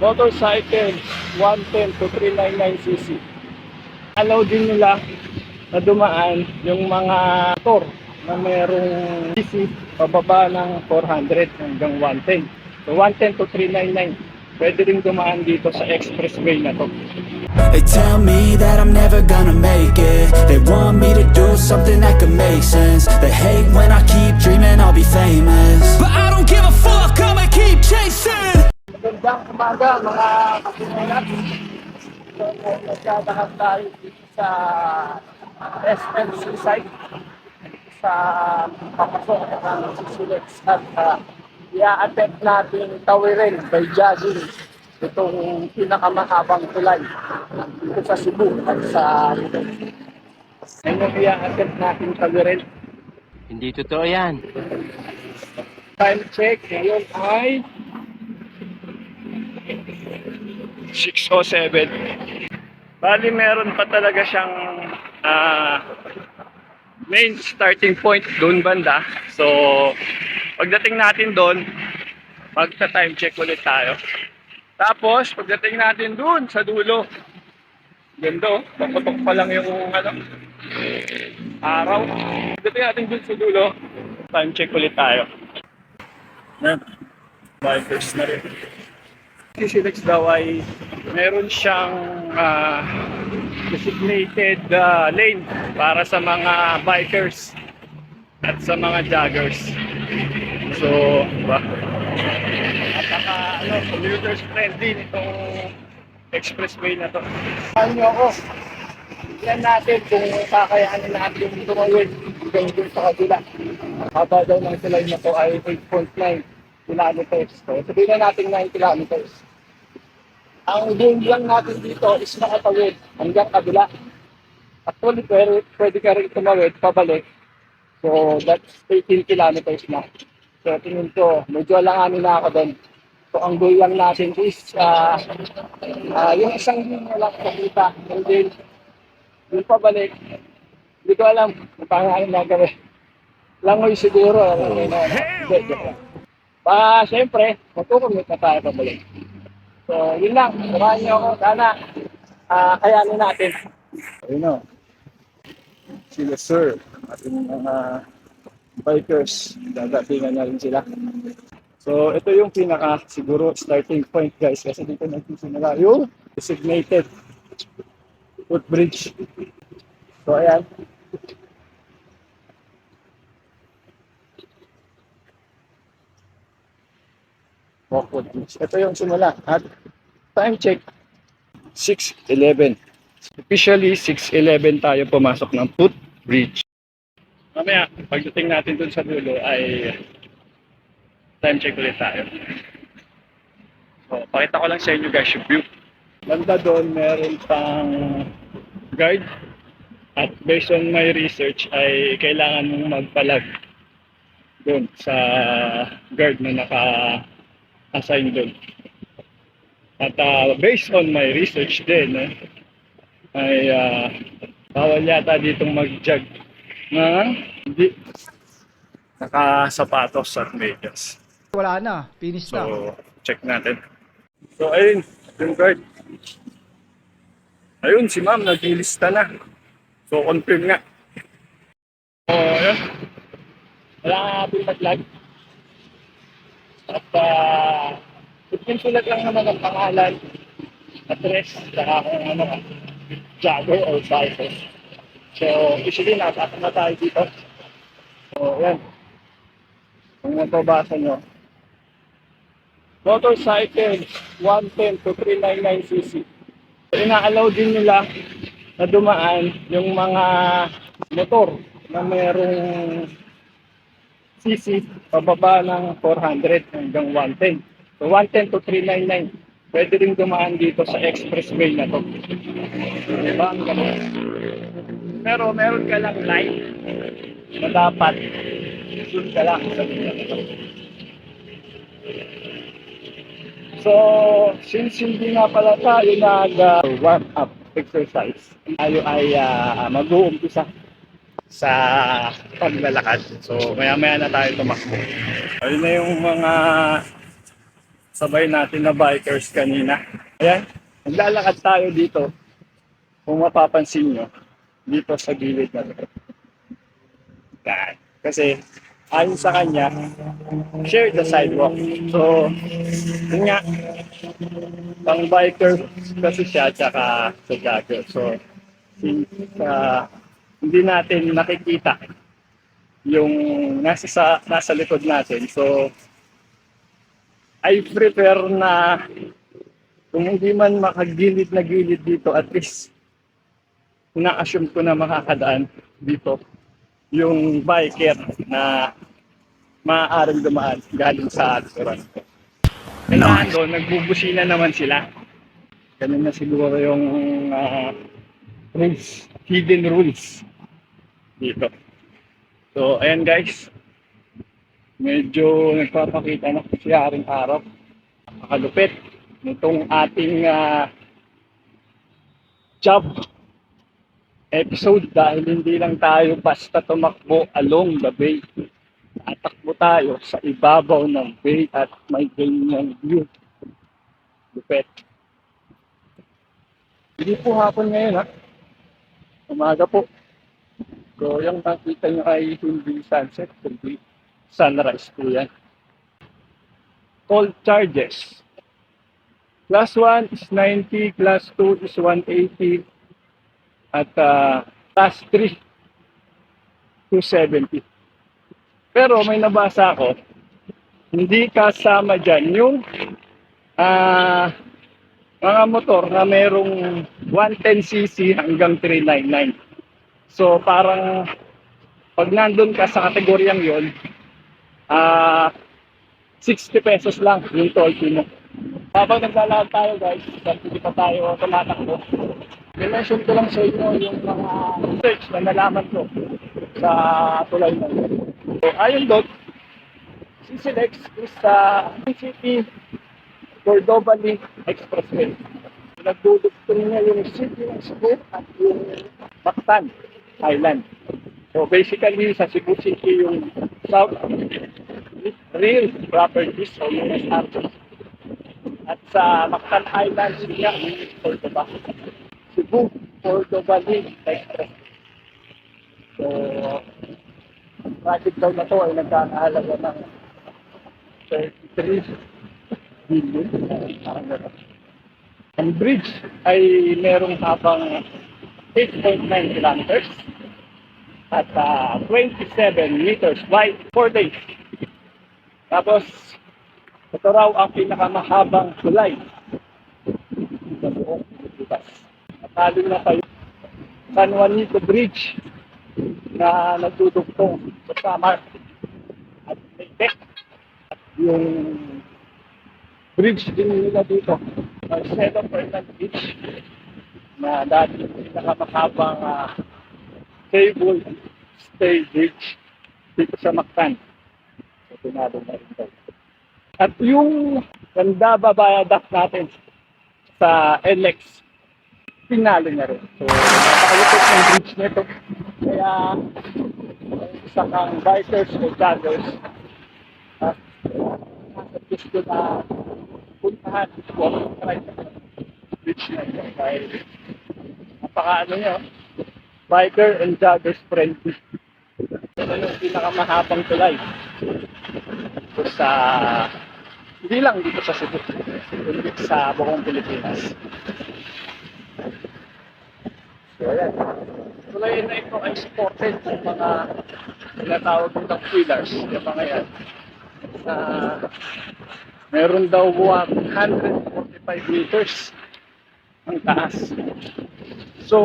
motorcycle 110 to 399cc. Allow din nila na dumaan yung mga motor na merong cc pababa ng 400 hanggang 110. So 110 to 399. Pwede rin dumaan dito sa expressway na to. They tell me that I'm never gonna make it They want me to do something that could make sense They hate when I keep dreaming I'll be famous But I don't give a fuck, I'ma keep chasing Magandang umaga mga kapinulat. So, nagdadakap tayo dito sa SM Seaside sa papasok ng susulit at uh, i-attempt natin tawirin by jogging itong pinakamahabang tulay dito sa Cebu at sa Ngayon i-attempt natin tawirin. Hindi totoo yan. Time check ngayon ay 607. Bali, meron pa talaga siyang ah, main starting point doon banda. So, pagdating natin doon, magta-time check ulit tayo. Tapos, pagdating natin doon sa dulo, ganda oh, paputok pa lang yung ano, araw. Pagdating natin doon sa dulo, time check ulit tayo. Yan. Bikers na rin. Si Silex daw ay meron siyang ah, designated ah, lane para sa mga bikers at sa mga joggers. So, ba? At saka, ano, commuters friendly nitong expressway na to. Saan niyo ako? Yan natin kung kakayanin natin yung tumawid hanggang dun sa kabila. Haba daw ng tulay na to ay 8.9 kilometers. So, sabihin na natin 9 kilometers. Ang game lang natin dito is makatawid hanggang kabila. Actually, pwede, pwede ka rin tumawid pabalik. So, that's 18 kilometers na. So, tingin ko, medyo alanganin na ako doon. So, ang goal lang natin is ah ah, yung isang linya lang pakita. And then, yung pabalik, hindi ko alam kung paano ano gagawin. Langoy siguro. Ano, ano, ano. Hindi. Pa, syempre, magkukumit na tayo pabalik. So, yun lang. Samahan niyo ako. Sana, ah kayanin natin. Ayun o. Sila sir, ating mga bikers, dadatingan na rin sila. So, ito yung pinaka siguro starting point guys kasi dito nagsisimula yung designated footbridge. So, ayan. Walk footbridge. Ito yung simula. At time check, 6.11. Officially, 6.11 tayo pumasok ng footbridge. Mamaya, pagdating natin dun sa dulo ay time check ulit tayo. So, pakita ko lang sa inyo guys yung view. Banda doon, meron pang guard. At based on my research ay kailangan mong magpalag doon sa guard na naka-assign doon. At ah, based on my research din, eh, ay ah, bawal yata ditong mag-jog na hindi nakasapatos at medyas. Wala na, finish na. So, check natin. So, ayun, yung guard. Ayun, si ma'am, naglilista na. So, confirm nga. So, ayun. Wala nga natin mag-lag. At, uh, sulat lang naman ang pangalan, address, saka kung ano ka, jogger or biker. So, usually, nasa na tayo dito. So, yan. Kung mababasa nyo, motorcycle 110 to 399cc. Ina-allow din nila na dumaan yung mga motor na merong cc pababa ng 400 hanggang 110. So 110 to 399. Pwede rin dumaan dito sa expressway na to. Diba? Pero meron ka lang line na dapat doon ka lang sa linya na. So, since hindi nga pala tayo nag-warm up exercise, tayo ay uh, mag-uumpisa sa paglalakad. So, maya-maya na tayo tumakbo. Ayun na yung mga sabay natin na bikers kanina. Ayan, naglalakad tayo dito. Kung mapapansin nyo, dito sa gilid na to. Kasi ayon sa kanya, share the sidewalk. So, yun nga, pang biker kasi siya, tsaka sa jogger. So, since uh, hindi natin nakikita yung nasa sa nasa likod natin. So I prefer na kung hindi man makagilid na gilid dito, at least na-assume ko na makakadaan dito yung biker na maaaring dumaan galing sa restaurant ko. Kailangan doon, nagbubusina naman sila. Ganun na siguro yung ah, rules, hidden rules dito. So, ayan guys. Medyo nagpapakita na si Haring Araw. Nakalupit nitong ating ah, job episode dahil hindi lang tayo basta tumakbo along the bay. Tatakbo tayo sa ibabaw ng bay at may ganyang view. Lupet. Hindi po hapon ngayon ha. Umaga po. So, yung nakita nyo ay hindi sunset, kundi sunrise po yan. All charges. Class 1 is 90, class 2 is 180, at ah, class 3 270. Pero may nabasa ako, hindi kasama dyan yung ah mga motor na merong 110cc hanggang 399. So parang pag nandun ka sa kategoryang yon, ah 60 pesos lang yung toll fee mo. Habang naglalakad tayo guys, dahil hindi pa tayo tumatakbo, I-mention ko lang sa inyo yung mga research na nalaman ko sa tulay na yun. So, ayon doon, CCLX is sa City Cordoba Link Expressway. Nagdudugtong niya yung city ng Cebu at yung Mactan Island. So basically, sa Cebu City yung South Real Properties o yung SRP. At sa Mactan Island, siya yung Cordoba. Cebu, Cordoba Link Express. So, project daw na to ay nagkakahalaga ng 33 billion. Parang. Ang bridge ay merong habang 8.9 kilometers at ah, 27 meters wide, 4 days. Tapos, ito raw ang pinakamahabang tulay sa buong Pilipinas. Natalo na kayo San Juanito Bridge na nagdudugtong sa Samar at Leyte. At yung bridge din nila dito, Marcelo Fernand Beach, na dati pinakamahabang uh, cable stay bridge dito sa Mactan. So, pinalo na rin daw. At yung ganda babayadak natin sa NLEX, pinalo na rin. So, napakalupit ng bridge nito. Kaya, isa kang bikers o joggers, gusto na puntahan, walking try sa bridge na ito. Dahil, napaka ano nyo, biker and joggers friendly. Ito yung pinakamahabang tulay. Dito sa, hindi lang dito sa Cebu, kundi sa buong Pilipinas. So, ayan. Tulay na ito ay supported ng mga tinatawag ng pillars, yung mga yan. Na meron daw 145 meters ang taas. So,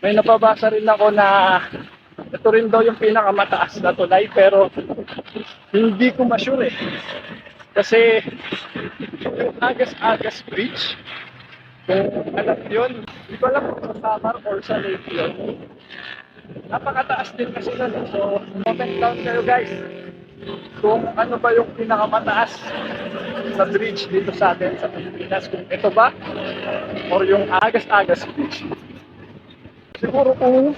may napabasa rin ako na ito rin daw yung pinakamataas na tulay pero hindi ko ma-sure eh. Kasi yung Agas-Agas Bridge, kung alam yun, hindi ko alam kung sa Samar or sa Lake yun. Napakataas din kasi nun. So, comment down kayo guys. Kung ano ba yung pinakamataas sa bridge dito sa atin sa Pilipinas. Kung ito ba or yung Agas-Agas Bridge. Siguro kung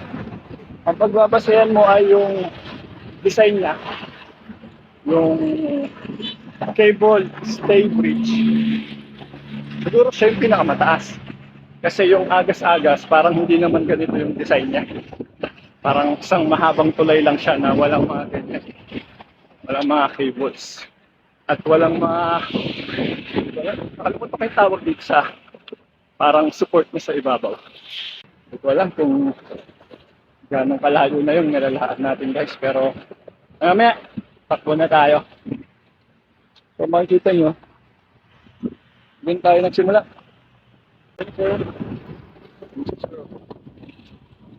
ang pagbabasehan mo ay yung design niya, yung cable stay bridge. Siguro siya yung pinakamataas. Kasi yung agas-agas, parang hindi naman ganito yung design niya. Parang isang mahabang tulay lang siya na walang mga ganyan. Walang mga cables. At walang mga... Wala, nakalimutan ko yung tawag dito sa parang support na sa ibabaw. Hindi ko alam kung gano'ng kalayo na yung nilalaan natin guys. Pero mamaya, takbo na tayo. So makikita nyo, doon tayo nagsimula.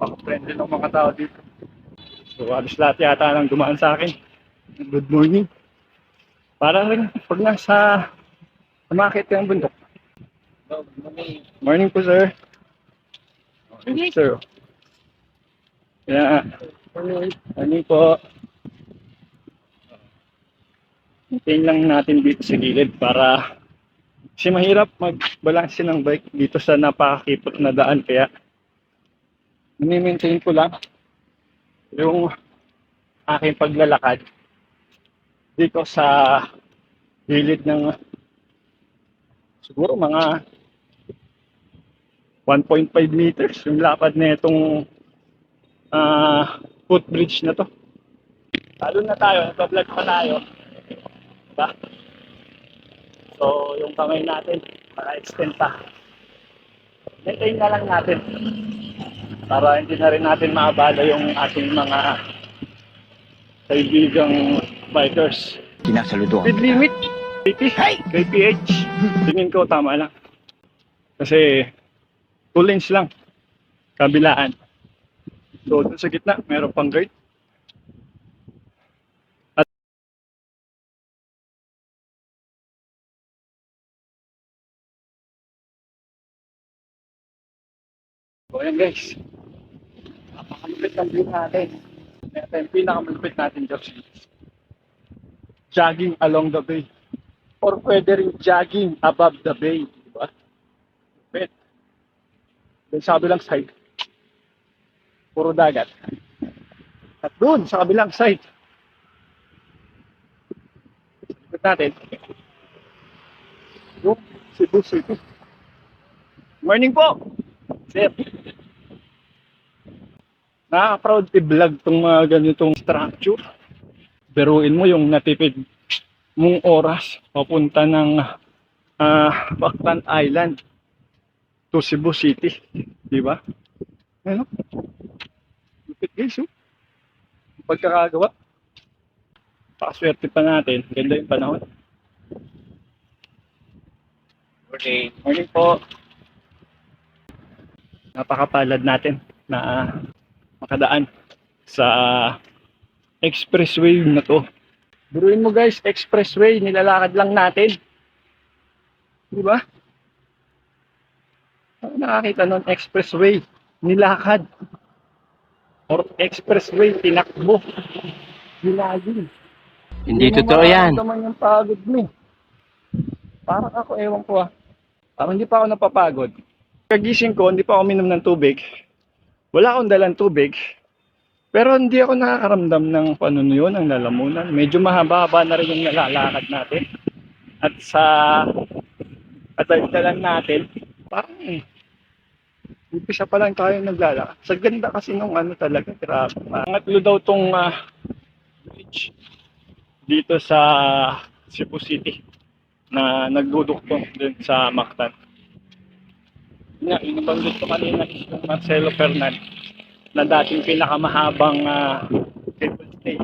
Paka-friendly ng mga tao dito. So alis lahat yata nang dumaan sa akin. Good morning. Para rin pag nasa umakit ka ng bundok. Morning po sir. Morning sir. Yeah. Morning po. Hintayin lang natin dito sa gilid para kasi mahirap magbalanse ng bike dito sa napakakipot na daan kaya mini-maintain ko lang yung aking paglalakad dito sa gilid ng siguro mga 1.5 meters yung lapad na itong ah, footbridge na to. Lalo na tayo, nagpa-vlog pa tayo. Diba? So, yung kamay natin, naka-extend pa. Maintain na lang natin. Para hindi na rin natin maabala yung ating mga kaibigang bikers. Sinasaludo Speed limit, 80, kph. Tingin ko tama lang. Kasi, two lanes lang. Kabilaan. So, dun sa gitna, meron pang guard. So, ayan guys. Napakalupit ng view natin. Ito yung pinakamalupit natin dyan. Jogging along the bay. Or pwede rin jogging above the bay. Diba? Lupit. Doon sa kabilang side. Puro dagat. At doon sa kabilang side. Ikot natin. Yung Cebu City. Morning po! Sir. Nakaka-proud i-vlog tong mga ganitong structure. Beruin mo yung natipid mong oras papunta ng ah Bactan Island to Cebu City. Di ba? Ano? Lupit guys, oh. Pagkakagawa. Pakaswerte pa natin. Ganda yung panahon. Okay. Morning po. Napakapalad natin na makadaan sa expressway na to. Buruin mo guys, expressway, nilalakad lang natin. Di ba? Ako nakakita nun, expressway, nilakad. Or expressway, tinakbo. Nilagin. Hindi totoo yan. naman yung pagod mo. Parang ako, ewan ko ah. Parang hindi pa ako napapagod. Kagising ko, hindi pa ako minom ng tubig. Wala akong dalang tubig. Pero hindi ako nakakaramdam ng panuno yun, ng lalamunan. Medyo mahaba-haba na rin yung nalalakad natin. At sa katagdalan natin, parang eh, umpisa pa lang tayo naglalakad. Sa ganda kasi nung ano talaga, grabe. Pangatlo daw tong ah, bridge dito sa Cebu City na nagduduktong dun sa Mactan. Nga, inabanggit ko kanina is yung Marcelo Fernandez na dating pinakamahabang uh, cable stay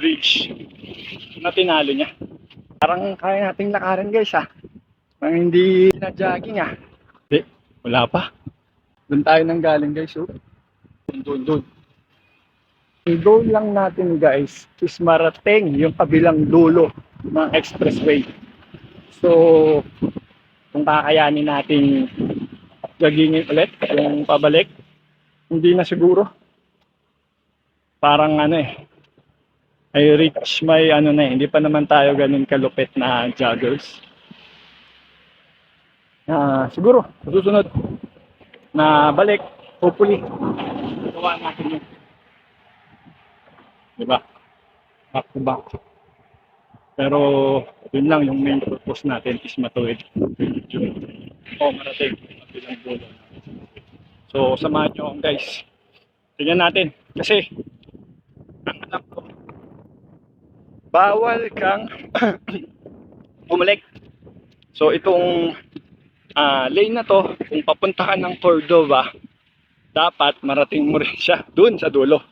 bridge na tinalo niya. Parang kaya nating lakarin guys ha. Parang hindi na jogging ha. Hindi, wala pa. Doon tayo nang galing guys. Oh. Doon, doon, doon. Ang goal lang natin guys is marating yung kabilang dulo ng expressway. So, kung kakayanin natin joggingin ulit, yung pabalik, hindi na siguro. Parang ano eh, I reach my ano na eh, hindi pa naman tayo ganun kalupit na joggers. Ah, siguro, susunod na balik, hopefully, gawa natin yun. Diba? Back to back. Pero yun lang yung main purpose natin is matuwid. Yung, o marating ang bilang dulo. So samahan nyo akong guys. Tingnan natin. Kasi ang alam ko, bawal kang bumalik. So itong ah, lane na to, kung papunta ka ng Cordova, dapat marating mo rin siya dun sa dulo.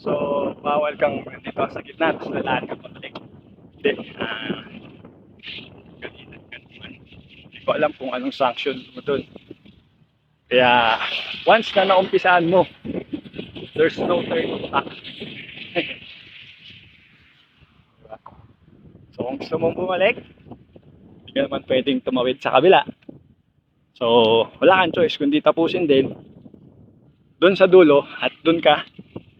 So, bawal kang dito sa gitna, tapos lalaan ka pabalik. Hindi. ganitan ka naman. Hindi ko alam kung anong sanction mo dun. Kaya, once na naumpisaan mo, there's no turning back. Diba? so, kung gusto mong bumalik, hindi ka naman pwedeng tumawid sa kabila. So, wala kang choice kundi tapusin din doon sa dulo at doon ka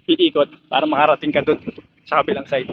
iikot para makarating ka doon sa kabilang side.